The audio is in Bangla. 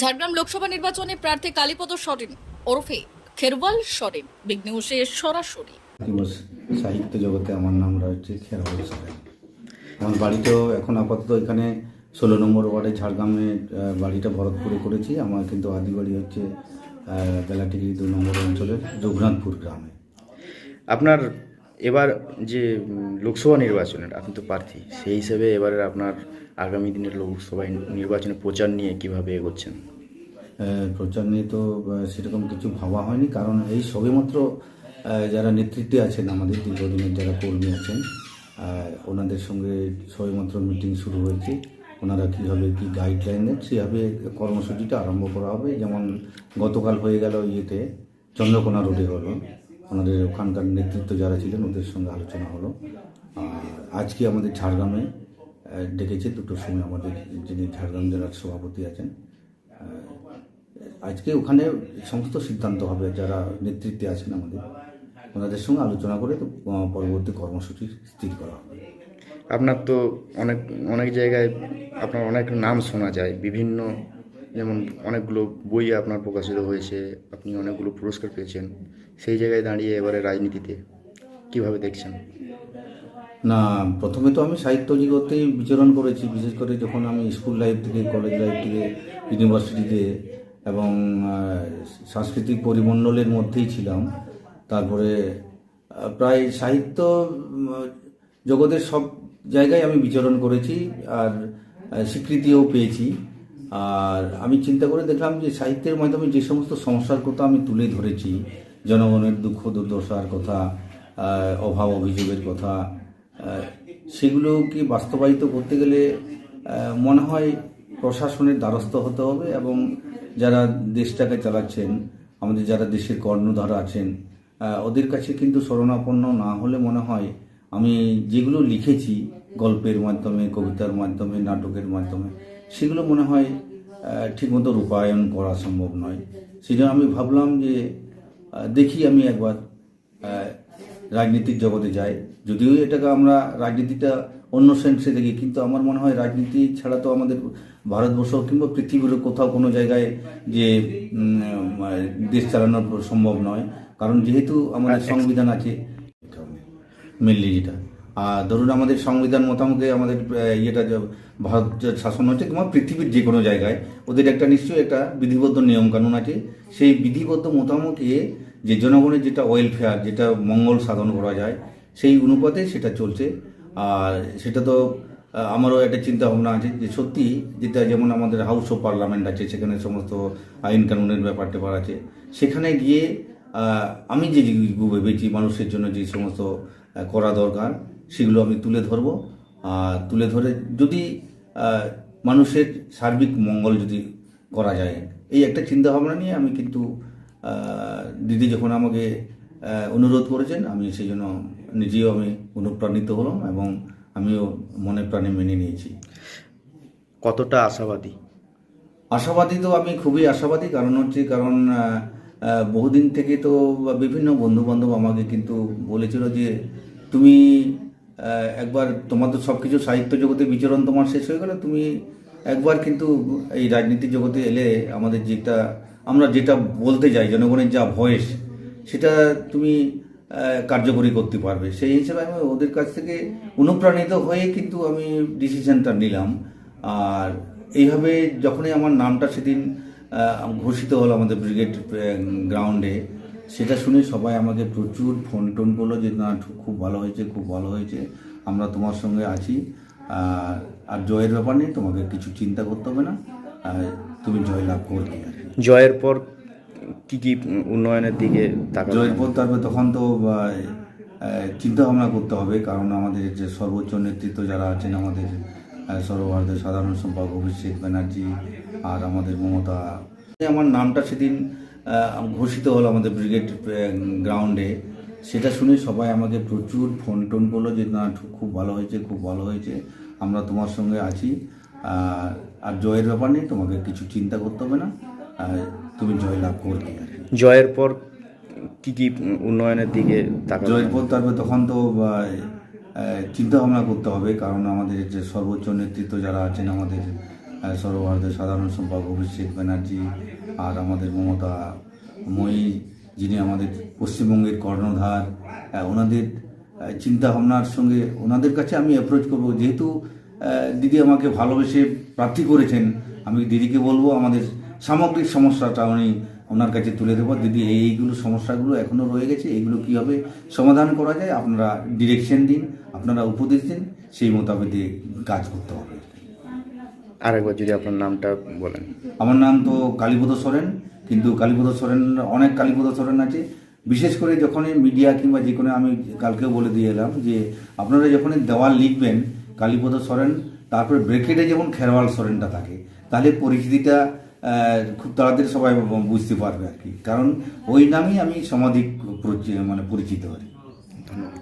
ঝাড়গ্রাম লোকসভা নির্বাচনে প্রার্থী কালীপদ সরেন ওরফে খেরওয়াল সরেন বিগ নিউজে সরাসরি। সাহিত্য জগতে আমার নাম রয়েছে খেরওয়াল সরেন। আমার বাড়িতেও এখন আপাতত এখানে ষোলো নম্বর ওয়ার্ডে ঝাড়গ্রামে বাড়িটা ভরতপুরে করেছি। আমার কিন্তু আদি বাড়ি হচ্ছে বেলাটিগিরি দু নম্বর অঞ্চলের রঘুনাথপুর গ্রামে। আপনার এবার যে লোকসভা নির্বাচনের, আপনি তো প্রার্থী, সেই হিসেবে এবারে আপনার আগামী দিনের লোকসভা নির্বাচনে প্রচার নিয়ে কীভাবে এগোচ্ছেন? প্রচার নিয়ে তো সেরকম কিছু ভাবা হয়নি, কারণ এই সবেমাত্র যারা নেতৃত্বে আছেন, আমাদের দীর্ঘদিনের যারা কর্মী আছেন ওনাদের সঙ্গে সবেমাত্র মিটিং শুরু হয়েছে, ওনারা কীভাবে কী গাইডলাইন দেন সেভাবে কর্মসূচিটা আরম্ভ করা হবে, যেমন গতকাল হয়ে গেল ইয়েতে, চন্দ্রকোনা রোডে হলো। ওনাদের ওখানকার নেতৃত্ব যারা ছিলেন, ওদের সঙ্গে আলোচনা হলো। আজকে আমাদের ঝাড়গ্রামে ডেকেছে দুটোর সময় আমাদের যিনি ঝাড়গ্রাম জেলার সভাপতি আছেন। আজকে ওখানে সমস্ত সিদ্ধান্ত হবে, যারা নেতৃত্বে আছেন আমাদের। ওনাদের সঙ্গে আলোচনা করে তো পরবর্তী কর্মসূচি স্থির করা হবে। আপনার তো অনেক অনেক জায়গায় আপনার অনেক নাম শোনা যায়, বিভিন্ন যেমন অনেকগুলো বই আপনার প্রকাশিত হয়েছে, আপনি অনেকগুলো পুরস্কার পেয়েছেন, সেই জায়গায় দাঁড়িয়ে এবারে রাজনীতিতে কীভাবে দেখছেন? না, প্রথমে তো আমি সাহিত্য জগতেই বিচরণ করেছি, বিশেষ করে যখন আমি স্কুল লাইফ থেকে, কলেজ লাইফ থেকে ইউনিভার্সিটিতে এবং সাংস্কৃতিক পরিমণ্ডলের মধ্যেই ছিলাম। তারপরে প্রায় সাহিত্য জগতের সব জায়গায় আমি বিচরণ করেছি আর স্বীকৃতিও পেয়েছি। আর আমি চিন্তা করে দেখলাম যে সাহিত্যের মাধ্যমে যে সমস্ত সমস্যার কথা আমি তুলে ধরেছি, জনগণের দুঃখ, দুর্দশার কথা অভাব, অভিযোগের কথা সেগুলোকে বাস্তবায়িত করতে গেলে মনে হয় প্রশাসনের দ্বারস্থ হতে হবে এবং যারা দেশটাকে চালাচ্ছেন, আমাদের যারা দেশের কর্ণধার আছেন ওদের কাছে কিন্তু শরণাপন্ন না হলে মনে হয় আমি যেগুলো লিখেছি গল্পের মাধ্যমে কবিতার মাধ্যমে নাটকের মাধ্যমে সেগুলো মনে হয় ঠিকমতো রূপায়ণ করা সম্ভব নয়। সেই জন্য আমি ভাবলাম যে দেখি আমি একবার রাজনীতির জগতে যাই। যদিও এটাকে আমরা রাজনীতিটা অন্য সেন্সে দেখি কিন্তু আমার মনে হয় রাজনীতি ছাড়া তো আমাদের ভারতবর্ষ কিংবা পৃথিবীর কোথাও কোনো জায়গায় যে দেশ চালানো সম্ভব নয়। কারণ যেহেতু আমাদের সংবিধান আছে মেনলি যেটা। আর ধরুন আমাদের সংবিধান মোতামকে আমাদের ইয়েটা ভারত শাসন হচ্ছে কিংবা পৃথিবীর যে কোনো জায়গায়, ওদের একটা নিশ্চয়ই একটা বিধিবদ্ধ নিয়মকানুন আছে। সেই বিধিবদ্ধ মোতামকে যে জনগণের যেটা ওয়েলফেয়ার যেটা মঙ্গল সাধন করা যায়, সেই অনুপাতে সেটা চলছে। আর সেটা তো আমারও একটা চিন্তা ভাবনা আছে যে সত্যি যেটা যেমন আমাদের হাউস অফ পার্লামেন্ট আছে, সেখানে সমস্ত আইন কানুনের ব্যাপার ট্যাপার আছে। সেখানে গিয়ে আমি যে ভেবেছি মানুষের জন্য যে সমস্ত করা দরকার সেগুলো আমি তুলে ধরবো। আর তুলে ধরে যদি মানুষের সার্বিক মঙ্গল যদি করা যায় এই একটা চিন্তা ভাবনা নিয়ে আমি কিন্তু দিদি যখন আমাকে অনুরোধ করেছেন আমি সেই জন্য নিজেও আমি অনুপ্রাণিত হলাম এবং আমিও মনে প্রাণে মেনে নিয়েছি। কতটা আশাবাদী? আশাবাদী তো আমি খুবই আশাবাদী কারণ হচ্ছে কারণ বহুদিন থেকে তো বিভিন্ন বন্ধু বান্ধব আমাকে কিন্তু বলেছিল যে তুমি একবার তোমার তো সব কিছু সাহিত্য জগতে বিচরণ তোমার শেষ হয়ে গেল, তুমি একবার কিন্তু এই রাজনীতির জগতে এলে আমাদের যেটা, আমরা যেটা বলতে যাই, জনগণের যা ভয়েস, সেটা তুমি কার্যকরী করতে পারবে। সেই হিসেবে আমি ওদের কাছ থেকে অনুপ্রাণিত হয়ে কিন্তু আমি ডিসিশনটা নিলাম। আর এইভাবে যখনই আমার নামটা সেদিন ঘোষিত হলো আমাদের ব্রিগেড গ্রাউন্ডে। সেটা শুনে সবাই আমাকে প্রচুর ফোন টোন করল যে না খুব ভালো হয়েছে খুব ভালো হয়েছে। আমরা তোমার সঙ্গে আছি। আর জয়ের ব্যাপার নেই তোমাকে কিছু চিন্তা করতে হবে না। আর তুমি জয় লাভ করবে জয়ের পর কি কি উন্নয়নের দিকে জয়ের পর তারপরে তখন তো চিন্তা ভাবনা করতে হবে। কারণ আমাদের যে সর্বোচ্চ নেতৃত্ব যারা আছেন আমাদের আহ, সর্বভারতীয় সাধারণ সম্পাদক অভিষেক ব্যানার্জি আর আমাদের মমতা। আমার নামটা সেদিন ঘোষিত হলো আমাদের ব্রিগেড গ্রাউন্ডে। সেটা শুনে সবাই আমাকে প্রচুর ফোন টোন করল যে না খুব ভালো হয়েছে খুব ভালো হয়েছে। আমরা তোমার সঙ্গে আছি। আর আর জয়ের ব্যাপার নেই তোমাকে কিছু চিন্তা করতে হবে না। তুমি জয় লাভ করবে জয়ের পর কি কি উন্নয়নের দিকে জয়ের পর তারপরে তখন তো চিন্তা ভাবনা করতে হবে। কারণ আমাদের যে সর্বোচ্চ নেতৃত্ব যারা আছেন আমাদের সর্বভারতীয় সাধারণ সম্পাদক অভিষেক ব্যানার্জি আর আমাদের মমতা মই যিনি আমাদের পশ্চিমবঙ্গের কর্ণধার ওনাদের চিন্তা ভাবনার সঙ্গে ওনাদের কাছে আমি অ্যাপ্রোচ করব। যেহেতু দিদি আমাকে ভালোবেসে প্রার্থী করেছেন, আমি দিদিকে বলব আমাদের সামগ্রিক সমস্যাটা উনি ওনার কাছে তুলে দেবো। দিদি, এই এইগুলো সমস্যাগুলো এখনও রয়ে গেছে এইগুলো কীভাবে সমাধান করা যায় আপনারা ডিরেকশন দিন, আপনারা উপদেশ দিন, সেই মোতাবেক কাজ করতে হবে। আরেকবার যদি আপনার নামটা বলেন। আমার নাম তো কালীপদ সোরেন কিন্তু কালীপদ সোরেন অনেক কালীপদ সোরেন আছে। বিশেষ করে যখনই মিডিয়া কিংবা যে কোনো আমি কালকেও বলে দিয়ে এলাম যে আপনারা যখনই দেওয়াল লিখবেন কালীপদ সোরেন তারপরে ব্রেকেটে যেমন খেরওয়াল সোরেনটা থাকে তাহলে পরিচিতিটা খুব তাড়াতাড়ি সবাই বুঝতে পারবে আর কি। কারণ ওই নামেই আমি সমাধিক মানে পরিচিত আর ধন্যবাদ।